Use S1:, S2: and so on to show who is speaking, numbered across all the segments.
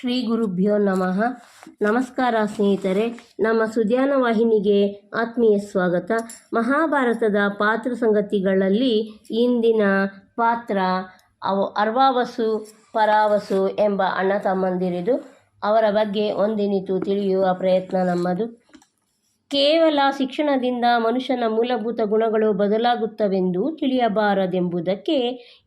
S1: ಶ್ರೀ ಗುರುಭ್ಯೋ ನಮಃ. ನಮಸ್ಕಾರ ಸ್ನೇಹಿತರೆ, ನಮ್ಮ ಸುಧ್ಯಾನ ವಾಹಿನಿಗೆ ಆತ್ಮೀಯ ಸ್ವಾಗತ. ಮಹಾಭಾರತದ ಪಾತ್ರ ಸಂಗತಿಗಳಲ್ಲಿ ಇಂದಿನ ಪಾತ್ರ ಅವು, ಅರ್ವಾವಸು, ಪರಾವಸು ಎಂಬ ಅಣ್ಣ ತಮ್ಮಂದಿರಿದು. ಅವರ ಬಗ್ಗೆ ಒಂದಿನಿತು ತಿಳಿಯುವ ಪ್ರಯತ್ನ ನಮ್ಮದು. ಕೇವಲ ಶಿಕ್ಷಣದಿಂದ ಮನುಷ್ಯನ ಮೂಲಭೂತ ಗುಣಗಳು ಬದಲಾಗುತ್ತವೆಂದು ತಿಳಿಯಬಾರದೆಂಬುದಕ್ಕೆ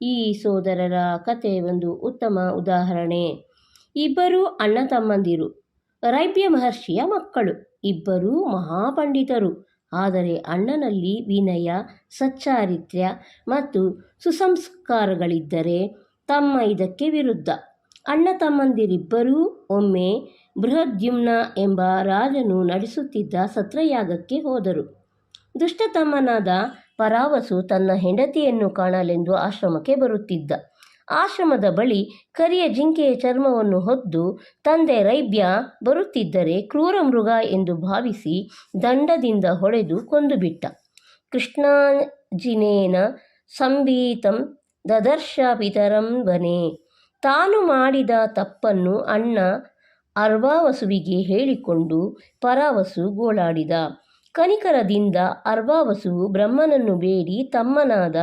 S1: ಈ ಸೋದರರ ಕತೆ ಒಂದು ಉತ್ತಮ ಉದಾಹರಣೆ. ಇಬ್ಬರು ಅಣ್ಣ ತಮ್ಮಂದಿರು. ರೈಪ್ಯ ಮಹರ್ಷಿಯ ಮಕ್ಕಳು. ಇಬ್ಬರೂ ಮಹಾಪಂಡಿತರು. ಆದರೆ ಅಣ್ಣನಲ್ಲಿ ವಿನಯ, ಸಚ್ಚಾರಿತ್ರ್ಯ ಮತ್ತು ಸುಸಂಸ್ಕಾರಗಳಿದ್ದರೆ ತಮ್ಮ ಇದಕ್ಕೆ ವಿರುದ್ಧ. ಅಣ್ಣ ತಮ್ಮಂದಿರಿಬ್ಬರೂ ಒಮ್ಮೆ ಬೃಹದ್ಯುಮ್ನ ಎಂಬ ರಾಜನು ನಡೆಸುತ್ತಿದ್ದ ಸತ್ರಯಾಗಕ್ಕೆ ಹೋದರು. ದುಷ್ಟತಮ್ಮನಾದ ಪರಾವಸು ತನ್ನ ಹೆಂಡತಿಯನ್ನು ಕಾಣಲೆಂದು ಆಶ್ರಮಕ್ಕೆ ಬರುತ್ತಿದ್ದ. ಆಶ್ರಮದ ಬಳಿ ಕರಿಯ ಜಿಂಕೆಯ ಚರ್ಮವನ್ನು ಹೊದ್ದು, ತಂದೆ ರೈಬ್ಯ ಬರುತ್ತಿದ್ದರೆ ಕ್ರೂರ ಮೃಗ ಎಂದು ಭಾವಿಸಿ ದಂಡದಿಂದ ಹೊಡೆದು ಕೊಂದುಬಿಟ್ಟ. ಕೃಷ್ಣಾಜಿನೇನ ಸಂಬೀತಂ ದದರ್ಶ ಪಿತರಂ ವನೆ ತಾನು ಮಾಡಿದ ತಪ್ಪನ್ನು ಅಣ್ಣ ಅರ್ವಾವಸುವಿಗೆ ಹೇಳಿಕೊಂಡು ಪರಾವಸು ಗೋಳಾಡಿದ. ಕನಿಕರದಿಂದ ಅರ್ವಾವಸುವು ಬ್ರಹ್ಮನನ್ನು ಬೇಡಿ ತಮ್ಮನಾದ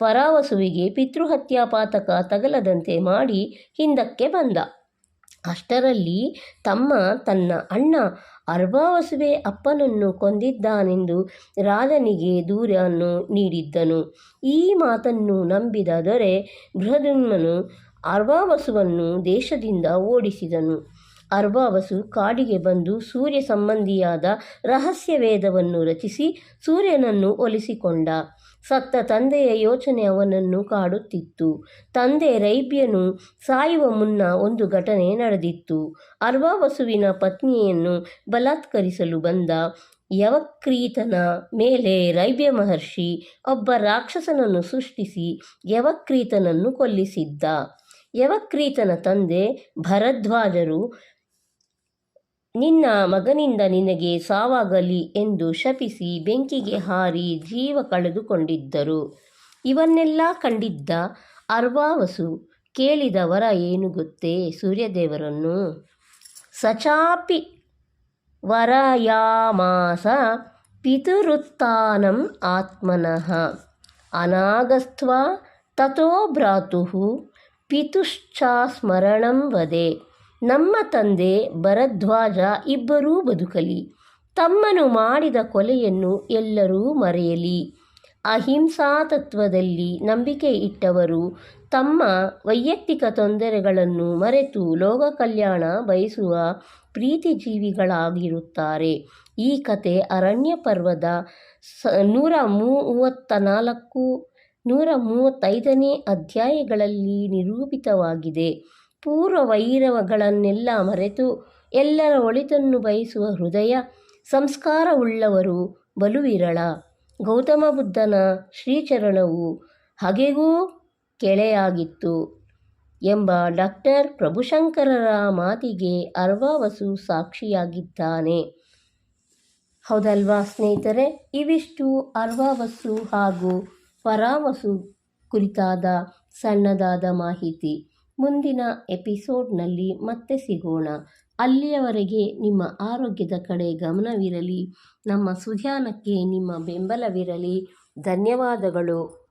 S1: ಪರಾವಸುವಿಗೆ ಪಿತೃಹತ್ಯಾಪಾತಕ ತಗಲದಂತೆ ಮಾಡಿ ಹಿಂದಕ್ಕೆ ಬಂದ. ಅಷ್ಟರಲ್ಲಿ ತಮ್ಮ ತನ್ನ ಅಣ್ಣ ಅರ್ವಾವಸುವೆ ಅಪ್ಪನನ್ನು ಕೊಂದಿದ್ದಾನೆಂದು ರಾಜನಿಗೆ ದೂರನ್ನು ನೀಡಿದ್ದನು. ಈ ಮಾತನ್ನು ನಂಬಿದ ದೊರೆ ಬೃಹದುಮ್ನನು ಅರ್ವಾವಸುವನ್ನು ದೇಶದಿಂದ ಓಡಿಸಿದನು. ಅರ್ವಾವಸು ಕಾಡಿಗೆ ಬಂದು ಸೂರ್ಯ ಸಂಬಂಧಿಯಾದ ರಹಸ್ಯ ವೇದವನ್ನು ರಚಿಸಿ ಸೂರ್ಯನನ್ನು ಒಲಿಸಿಕೊಂಡ. ಸತ್ತ ತಂದೆಯ ಯೋಚನೆ ಅವನನ್ನು ಕಾಡುತ್ತಿತ್ತು. ತಂದೆ ರೈಬ್ಯನು ಸಾಯುವ ಮುನ್ನ ಒಂದು ಘಟನೆ ನಡೆದಿತ್ತು. ಅರ್ವಾವಸುವಿನ ಪತ್ನಿಯನ್ನು ಬಲಾತ್ಕರಿಸಲು ಬಂದ ಯವಕ್ರೀತನ ಮೇಲೆ ರೈಬ್ಯ ಮಹರ್ಷಿ ಒಬ್ಬ ರಾಕ್ಷಸನನ್ನು ಸೃಷ್ಟಿಸಿ ಯವಕ್ರೀತನನ್ನು ಕೊಲ್ಲಿಸಿದ್ದ. ಯವಕ್ರೀತನ ತಂದೆ ಭರದ್ವಾಜರು ನಿನ್ನ ಮಗನಿಂದ ನಿನಗೆ ಸಾವಾಗಲಿ ಎಂದು ಶಪಿಸಿ ಬೆಂಕಿಗೆ ಹಾರಿ ಜೀವ ಕಳೆದುಕೊಂಡಿದ್ದರು. ಇವನ್ನೆಲ್ಲ ಕಂಡಿದ್ದ ಅರ್ವಾವಸು ಕೇಳಿದ ವರ ಏನು ಗೊತ್ತೇ ಸೂರ್ಯದೇವರನ್ನು? ಸಚಾಪಿ ವರಯಾಮಾಸ ಪಿತುರುತ್ಥಾನಂ ಆತ್ಮನಃ. ಅನಾಗಸ್ತ್ವ ತಥೋ ಪಿತುಶ್ಚ ಪಿತುಶ್ಚಾಸ್ಮರಣಂ ವದೆ. ನಮ್ಮ ತಂದೆ ಭರದ್ವಾಜ ಇಬ್ಬರೂ ಬದುಕಲಿ. ತಮ್ಮನು ಮಾಡಿದ ಕೊಲೆಯನ್ನು ಎಲ್ಲರೂ ಮರೆಯಲಿ. ಅಹಿಂಸಾ ತತ್ವದಲ್ಲಿ ನಂಬಿಕೆ ಇಟ್ಟವರು ತಮ್ಮ ವೈಯಕ್ತಿಕ ತೊಂದರೆಗಳನ್ನು ಮರೆತು ಲೋಕ ಕಲ್ಯಾಣ ಬಯಸುವ ಪ್ರೀತಿ ಜೀವಿಗಳಾಗಿರುತ್ತಾರೆ ಈ ಕತೆ ಅರಣ್ಯ ಪರ್ವದ ಸ ನೂರ ಮೂವತ್ತ ನಾಲ್ಕು ನೂರ ಮೂವತ್ತೈದನೇ ಅಧ್ಯಾಯಗಳಲ್ಲಿ ನಿರೂಪಿತವಾಗಿದೆ. ಪೂರ್ವ ವೈರವಗಳನ್ನೆಲ್ಲ ಮರೆತು ಎಲ್ಲರ ಒಳಿತನ್ನು ಬಯಸುವ ಹೃದಯ ಸಂಸ್ಕಾರವುಳ್ಳವರು ಬಲು ವಿರಳ ಗೌತಮ ಬುದ್ಧನ ಶ್ರೀಚರಣವು ಹಗೆಗೂ ಕೆಳೆಯಾಗಿತ್ತು ಎಂಬ ಡಾಕ್ಟರ್ ಪ್ರಭುಶಂಕರರ ಮಾತಿಗೆ ಅರ್ವಾವಸು ಸಾಕ್ಷಿಯಾಗಿದ್ದಾನೆ. ಹೌದಲ್ವಾ ಸ್ನೇಹಿತರೆ? ಇವಿಷ್ಟು ಅರ್ವಾವಸು ಹಾಗೂ ಪರಾವಸು ಕುರಿತಾದ ಸಣ್ಣದಾದ ಮಾಹಿತಿ. ಮುಂದಿನ ಎಪಿಸೋಡ್ನಲ್ಲಿ ಮತ್ತೆ ಸಿಗೋಣ. ಅಲ್ಲಿಯವರೆಗೆ ನಿಮ್ಮ ಆರೋಗ್ಯದ ಕಡೆ ಗಮನವಿರಲಿ. ನಮ್ಮ ಸುಧ್ಯಾನಕ್ಕೆ ನಿಮ್ಮ ಬೆಂಬಲವಿರಲಿ. ಧನ್ಯವಾದಗಳು.